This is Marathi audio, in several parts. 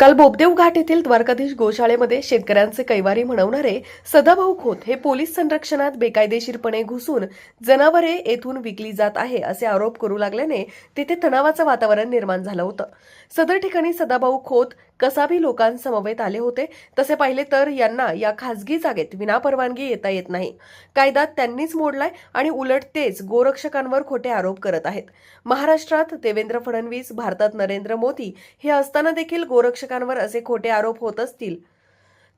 काल बोबदेव घाट येथील द्वारकाधीश गोशाळेमध्ये शेतकऱ्यांचे कैवारी म्हणवणारे सदाभाऊ खोत हे पोलीस संरक्षणात बेकायदेशीरपणे घुसून जनावरे येथून विकली जात आहे असे आरोप करू लागल्याने तिथे तणावाचं वातावरण निर्माण झालं होतं. सदर ठिकाणी सदाभाऊ खोत कसाबी लोकांसमवेत आले होते तसे पाहिले तर यांना या खासगी जागेत विनापरवानगी येता येत नाही. कायदा त्यांनीच मोडलाय आणि उलट तेच गोरक्षकांवर खोटे आरोप करत आहेत. महाराष्ट्रात देवेंद्र फडणवीस भारतात नरेंद्र मोदी हे असताना देखील गोरक्षकांवर असे खोटे आरोप होत असतील.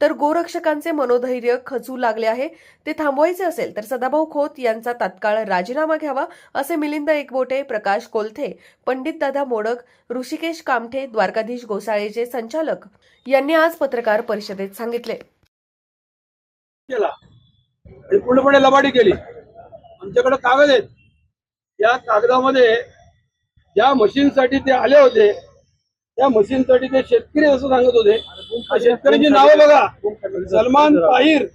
तर गोरक्षकांचे मनोधैर्य खचू लागले आहे. ते थांबवायचे असेल तर सदाभाऊ खोत यांचा तात्काळ राजीनामा घ्यावा असे मिलिंद एकबोटे प्रकाश कोलथे पंडित दादा मोडक ऋषिकेश कामठे द्वारकाधीश गोसाळेचे संचालक यांनी आज पत्रकार परिषदेत सांगितले. पूर्णपणे लबाडी केली. आमच्याकडे कागद आहेत. या कागदामध्ये ज्या मशीनसाठी ते आले होते त्या मशीनसाठी ते शेतकरी असं सांगत होते. शेतकऱ्यांची नावं बघा. सलमान ताहीर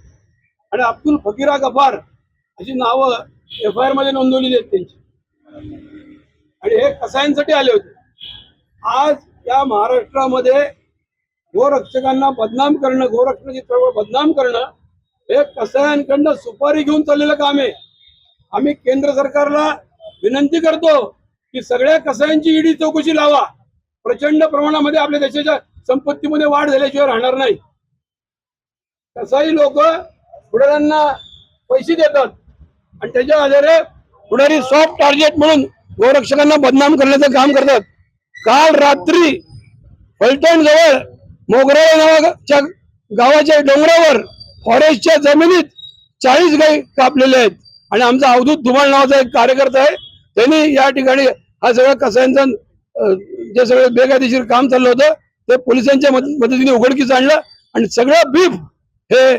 आणि अब्दुल फकीरा गफार अशी नावं एफ आय आरमध्ये नोंदवलेली आहेत त्यांची. आणि हे कसायांसाठी आले होते. आज या महाराष्ट्रामध्ये गोरक्षकांना बदनाम करणं गोरक्षणाची चळवळ बदनाम करणं हे कसायांकडनं सुपारी घेऊन चाललेलं काम आहे. आम्ही केंद्र सरकारला विनंती करतो की सगळ्या कसायांची ईडी चौकशी लावा. प्रचंड प्रमाणामध्ये आपल्या देशाच्या संपत्तीमध्ये वाढ झाल्याशिवाय राहणार नाही. तसाही लोक पुढाऱ्यांना पैसे देतात. आणि त्याच्या आधारे पुढारी सॉफ्ट टार्गेट म्हणून गोरक्षकांना बदनाम करण्याचं काम करतात. काल रात्री फलटण जवळ मोगरा नावाच्या गावाच्या डोंगरावर फॉरेस्टच्या जमिनीत चाळीस गाई कापलेल्या आहेत. आणि आमचा अवधूत धुमाळ नावाचा एक कार्यकर्ता आहे. त्यांनी या ठिकाणी हा सगळा कसायांचा जे सगळं बेकायदेशीर काम चाललं होतं ते पोलिसांच्या मदतीने उघडकीस आणलं आणि सगळं बीफ हे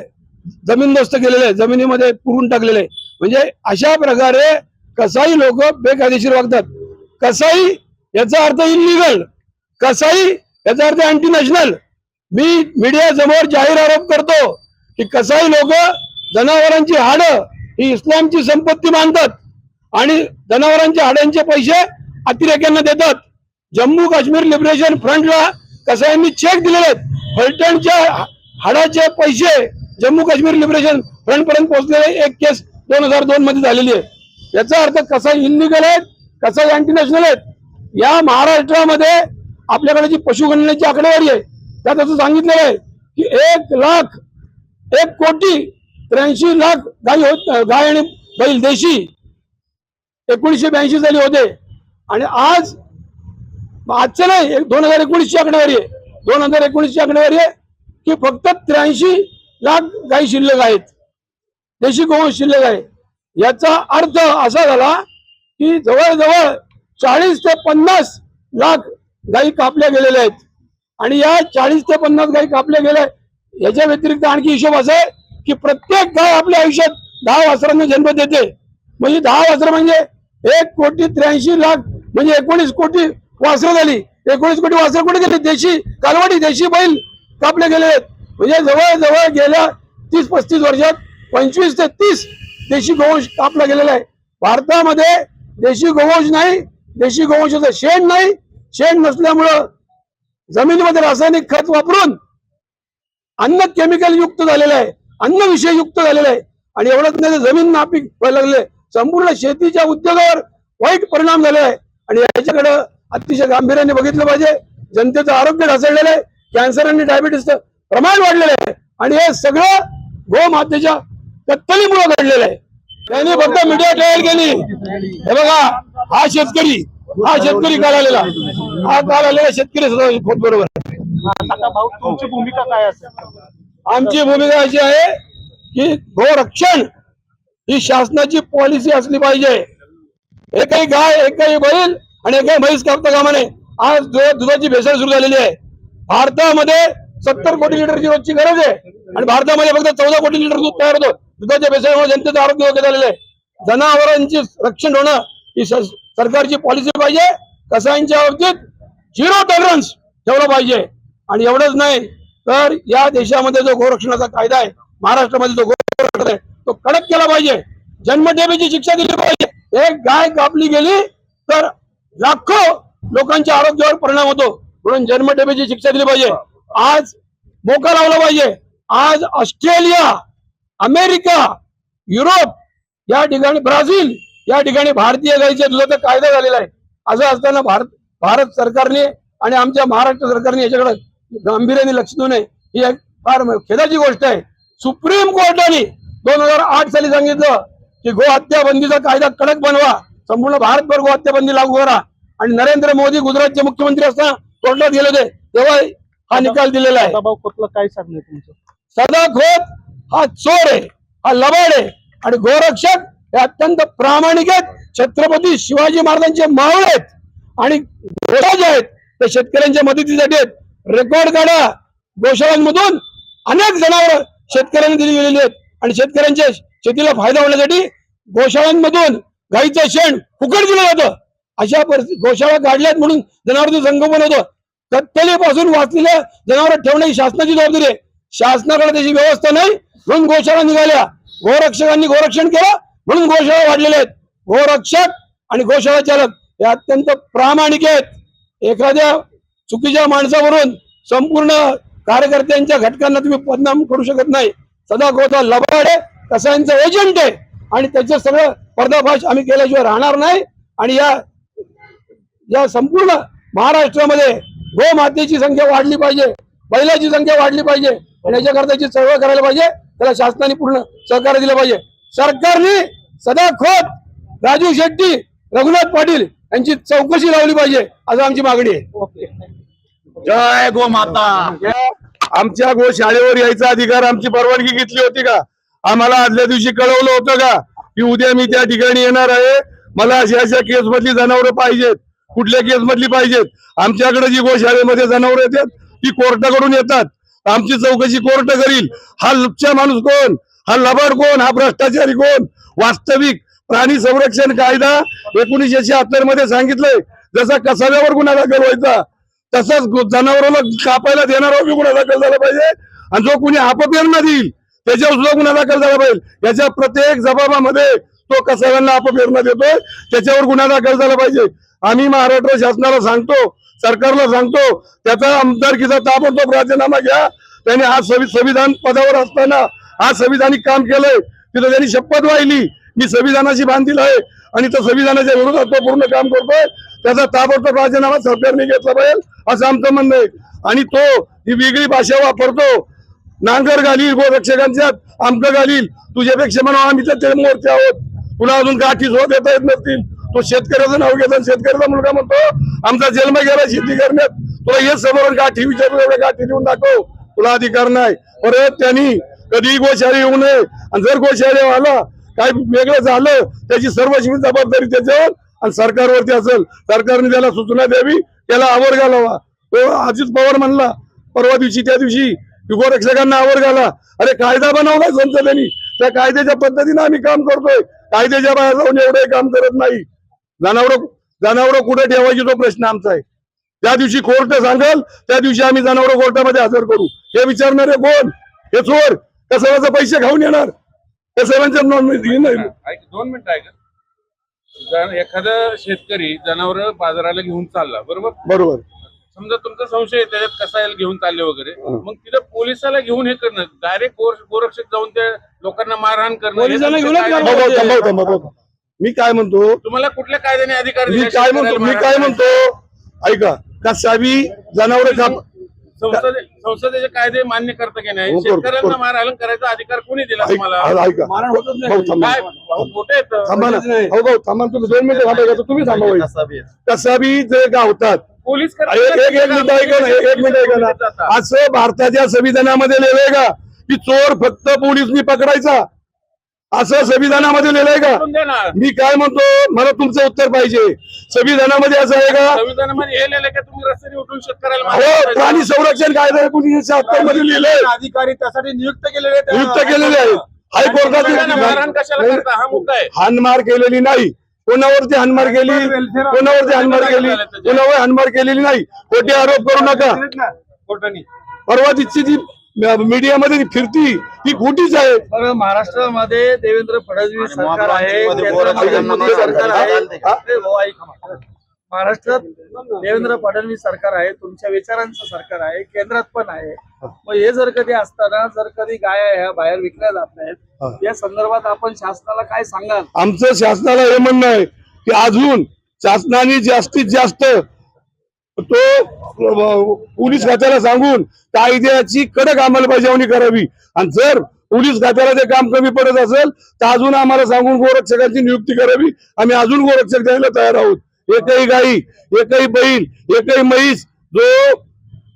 जमीनदोस्त केलेलं आहे. जमिनीमध्ये पुरून टाकलेलं आहे. म्हणजे अशा प्रकारे कसाई लोक बेकायदेशीर वागतात. कसाई याचा अर्थ इलिगल कसाई याचा अर्थ अँटी नॅशनल मी मीडिया समोर जाहीर आरोप करतो की कसाई लोक जनावरांची हाडं ही इस्लामची संपत्ती मानतात आणि जनावरांच्या हाडांचे पैसे अतिरेक्यांना देतात. जम्मू काश्मीर लिबरेशन फ्रंटला कसं आहे मी चेक दिलेले आहेत. फलटणच्या हाडाचे पैसे जम्मू काश्मीर लिबरेशन फ्रंट पर्यंत पोहोचलेले एक केस दोन हजार दोन मध्ये झालेली आहे. याचा अर्थ कसाई इलिगल आहेत कसाई अँटीनॅशनल आहेत? या महाराष्ट्रामध्ये आपल्याकडे जी पशुगणनेची आकडेवारी आहे त्यात असं सांगितलेलं आहे की एक लाख एक कोटी त्र्याऐंशी लाख गाई होत गाय आणि बैल देशी एकोणीसशे ब्याऐंशी साली होते. आणि आज आजचं नाही एक दोन हजार एकोणीसची आकडेवारी आहे. दोन हजार एकोणीसची आकडेवारी आहे की फक्त त्र्याऐंशी लाख गाई शिल्लक आहेत. देशी गोवंश शिल्लक आहे. याचा अर्थ असा झाला की जवळजवळ चाळीस ते पन्नास लाख गाई कापल्या गेलेल्या आहेत. आणि या चाळीस ते पन्नास गाई कापल्या गेल्या याच्या व्यतिरिक्त आणखी हिशोब असा आहे की प्रत्येक गाय आपल्या आयुष्यात दहा वासरांना जन्म देते. म्हणजे दहा वासरं म्हणजे एक कोटी त्र्याऐंशी लाख म्हणजे एकोणीस कोटी वासरं झाली. एकोणीस कोटी वासरं कुठे गेली? देशी कालवाडी देशी बैल कापले गेले आहेत. म्हणजे जवळजवळ गेल्या तीस पस्तीस वर्षात पंचवीस ते तीस देशी गोवंश कापला गेलेला आहे. भारतामध्ये देशी गोवंश नाही देशी गोवंशाचं शेण नाही. शेण नसल्यामुळं जमिनीमध्ये रासायनिक खत वापरून अन्न केमिकल युक्त झालेलं आहे. अन्न विषय युक्त झालेलं आहे. आणि एवढंच नाही जमीन नापीक व्हायला लागले. संपूर्ण शेतीच्या उद्योगावर वाईट परिणाम झालेला आहे. आणि याच्याकडं अतिशय गांभीर्याने बघितलं पाहिजे. जनतेचं आरोग्य ढासळलेलं आहे. कॅन्सर आणि डायबिटीसचं प्रमाण वाढलेलं आहे. आणि हे सगळं गोमातेच्या कत्तलीमुळे घडलेलं आहे. त्यांनी फक्त मीडिया ट्रायल केली. हे बघा हा शेतकरी हा शेतकरी काल आलेला हा काल आलेला शेतकरी सुद्धा खोत बरोबर आहे. आता भाऊ तुमची भूमिका काय असेल? आमची भूमिका अशी आहे की गोरक्षण ही शासनाची पॉलिसी असली पाहिजे. एकही गाय एकही बैल आणि एकही म्हैस कापता कामा आज दुधाची भेसळ सुरू झालेली आहे. भारतामध्ये सत्तर कोटी लिटरची रोजची गरज आहे. आणि भारतामध्ये फक्त चौदा कोटी लिटर दूध तयार होतो. दुधाच्या भेसळीमुळे जनतेचं आरोग्य धोक्यात झालेलं आहे. जनावरांची रक्षण होणं ही सरकारची पॉलिसी पाहिजे. कसाईंच्या बाबतीत झिरो टॉलरन्स ठेवलं पाहिजे. आणि एवढंच नाही तर या देशामध्ये जो गोरक्षणाचा कायदा आहे महाराष्ट्रामध्ये जो गोरक्षण आहे तो कडक केला पाहिजे. जन्मठेपेची शिक्षा दिली पाहिजे. एक गाय कापली गेली तर लाखो लोकांच्या आरोग्यावर परिणाम होतो. म्हणून जन्मठेपेची शिक्षा दिली पाहिजे. आज मोका लावला पाहिजे. आज ऑस्ट्रेलिया अमेरिका युरोप या ठिकाणी ब्राझील या ठिकाणी भारतीय गायीच्या दुधाचा कायदा झालेला आहे. असं असताना भारत भारत सरकारने आणि आमच्या महाराष्ट्र सरकारने याच्याकडे गांभीर्याने लक्ष देऊ नये. ही एक फार खेदाची गोष्ट आहे. सुप्रीम कोर्टाने दोन हजार आठ साली सांगितलं की गो हत्या बंदीचा कायदा कडक बनवा. संपूर्ण भारतभर गो हत्या बंदी लागू करा. आणि नरेंद्र मोदी गुजरातचे मुख्यमंत्री असताना कोर्टात गेले होते तेव्हा हा निकाल दिलेला आहे. सदाभाऊ खोतला काय सांगणे तुमचं? सदा खोत हा चोर आहे हा लबाड आहे. आणि गोरक्षक हे अत्यंत प्रामाणिक आहेत. छत्रपती शिवाजी महाराजांचे मावळे आहेत. आणि गोरा जे आहेत ते शेतकऱ्यांच्या मदतीसाठी आहेत. रेकॉर्ड काढा. गोशाळांमधून अनेक जनावर शेतकऱ्यांना दिली गेलेली आहेत. आणि शेतकऱ्यांच्या शेतीला फायदा होण्यासाठी गोशाळांमधून गाईचं शेण फुकट दिलं जातं. अशा परिस्थिती गोशाळा काढल्यात म्हणून जनावरांचं संगोपन होतं. कत्तलेपासून वाचलेल्या जनावर ठेवण्याची शासनाची जबाबदारी आहे. शासनाकडे त्याची व्यवस्था नाही म्हणून गोशाळा निघाल्या. गोरक्षकांनी गोरक्षण केलं म्हणून गोशाळा वाढलेल्या आहेत. गोरक्षक आणि गोशाळा चालक हे अत्यंत प्रामाणिक आहेत. एखाद्या चुकीच्या माणसावरून संपूर्ण कार्यकर्त्यांच्या घटकांना तुम्ही बदनाम करू शकत नाही. सदा गोदा लबाड आहे कसायांचा एजंट आहे. आणि त्याचे सगळं पर्दाफाश आम्ही केल्याशिवाय राहणार नाही. आणि या या संपूर्ण महाराष्ट्रामध्ये गोमातेची संख्या वाढली पाहिजे बैलाची संख्या वाढली पाहिजे आणि याच्याकरताची चळवळ करायला पाहिजे त्याला शासनाने पूर्ण सहकार्य दिलं पाहिजे. सरकारने सदा खोत राजू शेट्टी रघुनाथ पाटील यांची चौकशी लावली पाहिजे असं आमची मागणी आहे. ओके. जय गो माता आमच्या गोशाळेवर यायचा अधिकार आमची परवानगी घेतली होती का? आम्हाला आदल्या दिवशी कळवलं होतं का की उद्या मी त्या ठिकाणी येणार आहे? मला अशा अशा केस मधली जनावरं पाहिजेत. कुठल्या केस मधली पाहिजेत? आमच्याकडे जी गोशाळेमध्ये जनावरं येतात ती कोर्टाकडून येतात. आमची चौकशी कोर्ट करील. हा लुपचा माणूस कोण? हा लबाड कोण? हा भ्रष्टाचारी कोण? वास्तविक प्राणी संरक्षण कायदा एकोणीसशे शहात्तरमध्ये सांगितलंय. जसा कसाव्यावर गुन्हा दाखल व्हायचा तसाच जनावरांना जनावराला कापायला देणारा गुन्हा दाखल झाला पाहिजे. आणि जो कुणी अपप्रेरणा देईल त्याच्यावर सुद्धा गुन्हा दाखल झाला पाहिजे. याच्या प्रत्येक जबाबामध्ये तो कसाव्यांना अपप्रेरणा देतोय. त्याच्यावर गुन्हा दाखल झाला पाहिजे. आम्ही महाराष्ट्र शासनाला सांगतो सरकारला सांगतो त्याचा आमदारकीचा ताबडतोब राजीनामा घ्या. त्याने आज संविधान पदावर असताना आज संविधानिक काम केलंय. तिथं त्यांनी शपथ वाहिली. मी संविधानाशी बांधील आहे. आणि तो संविधानाच्या विरोधात तो पूर्ण काम करतोय. त्याचा ताबडतोब राजीनामा सरकारने घेतला पाहिजे असं आमचं म्हणणं आहे. आणि तो ही वेगळी भाषा वापरतो. नांगर घालील गोरक्षकांच्या आमचं घालील. तुझ्यापेक्षा म्हणून आम्ही तर ते मोर्चे आहोत. तुला अजून गाठी झोप येता येत नसतील. तो शेतकऱ्याचं नाव घेतो शेतकऱ्याचा मुलगा म्हणतो आमचा जन्म गेला शेती करण्यात. तुला हे समोर गाठी विचारू एवढ्या गाठी देऊन दाखव. तुला अधिकार नाही. परत त्यांनी कधीही गोशाळे येऊ नये. आणि जर गोशाळे आला काय वेगळं झालं त्याची सर्वस्वी जबाबदारी त्याच्यावर आणि सरकारवरती असेल. सरकारने त्याला सूचना द्यावी त्याला आवर घालावा. तो अजित पवार म्हणला परवा दिवशी त्या दिवशी युगोरक्षकांना आवर घाला. अरे कायदा बनवला संसदेने. त्या कायद्याच्या पद्धतीने आम्ही काम करतोय. कायद्याच्या बाहेर जाऊन एवढे काम करत नाही. जनावर जनावर कुठे ठेवायची तो प्रश्न आमचा आहे. त्या दिवशी कोर्ट सांगाल त्या दिवशी आम्ही जनावर कोर्टामध्ये हजर करू. हे विचारणारे कोण? हे चोर. त्या सर्वांचे पैसे खाऊन येणार. त्या सर्वांच्या ऐक दोन मिनिटं जन- एखादा शेतकरी जनावर बाजाराला घेऊन चालला बरोबर? बरोबर. समजा तुमचा संशय आहे त्याच्यात कसायला घेऊन चालले वगैरे हं. मग तिथं पोलिसाला घेऊन हे करणं डायरेक्ट गोरक्षक जाऊन त्या लोकांना मारहाण करणं हे पोलिसांना घेऊनच. मी काय म्हणतो तुम्हाला कुठल्या कायद्याने अधिकार मी दिला काय म्हणतो मी काय म्हणतो ऐका कसावी जनावर? संसदे संसदेचे कायदे मान्य करतं की नाही हो, करतो, शेतकऱ्यांना करतो. मारहाण करायचा अधिकार कोणी दिला ऐक- तुम्हाला भाऊ, थांबा. काय भाऊ कुठे येतं थांबा ना हो भाऊ थांबा तुम्ही दोन मिनिटं थांबा का? तुम्ही थांबा. कसाबी जे गावतात पोलीस एक एक एक मिनिट ऐका ना एक एक मिनिट ऐका ना. असं भारताच्या संविधानामध्ये लिहिलंय का? की चोर फक्त पोलीसनी पकडायचा? असं संविधानामध्ये लिहिलंय का? मी काय म्हणतो मला तुमचं उत्तर पाहिजे. संविधानामध्ये असं आहे का? संविधानामध्ये हे लिहिलं का? तुम्ही रस्त्याने उठून शेतकऱ्याला हो? प्राणी संरक्षण कायदा एकोणीसशे शहात्तरमध्ये लिहिलंय. अधिकारी त्यासाठी नियुक्त केलेले आहेत. नियुक्त केलेले आहे शेतकऱ्यांना मारहाण कशाला हायकोर्टात करता? हा मुद्दा आहे. हानमार केलेली नाही. कोणावरती हानमार केली? कोणावरती हानमार केली? कोणावर हानमार केलेली नाही. खोटे आरोप करू नका. कोर्टाने. परवा दिवशी जी मीडियामध्ये फिरती ही खोटीच आहे. महाराष्ट्रामध्ये देवेंद्र फडणवीस सरकार आहे ना. महाराष्ट्रात देवेंद्र फडणवीस सरकार आहे तुमच्या विचारांचं सरकार आहे केंद्रात पण आहे. मग हे जर कधी असताना जर कधी गाया ह्या बाहेर विकल्या जात नाहीत या संदर्भात आपण शासनाला काय सांगाल? आमचं शासनाला हे म्हणणं आहे की अजून शासनाने जास्तीत जास्त तो पोलीस खात्याला सांगून कायद्याची कडक अंमलबजावणी करावी. आणि जर पोलीस खात्याला ते काम कमी पडत असेल तर अजून आम्हाला सांगून गोरक्षकांची नियुक्ती करावी. आम्ही अजून गोरक्षक द्यायला तयार आहोत. एकही गाई एकही बैल एकही म्हैस जो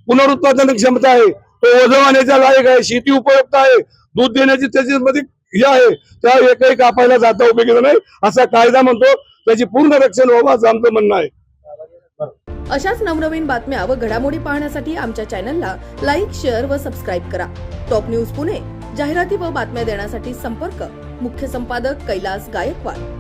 पुनरुत्पादन क्षमता आहे तो वजवण्याच्या लायक आहे शेती उपयुक्त आहे. दूध देण्याची त्याच्यामध्ये हे आहे. त्या एकही कापायला जाता उपयोगी नाही. असा कायदा म्हणतो. त्याची पूर्ण रक्षण व्हावं असं आमचं म्हणणं आहे. अशाच नवनवीन बातम्या व घडामोडी पाहण्यासाठी आमच्या चॅनलला लाईक शेअर व सबस्क्राईब करा. टॉप न्यूज पुणे जाहिराती व बातम्या देण्यासाठी संपर्क. मुख्य संपादक कैलास गायकवाड.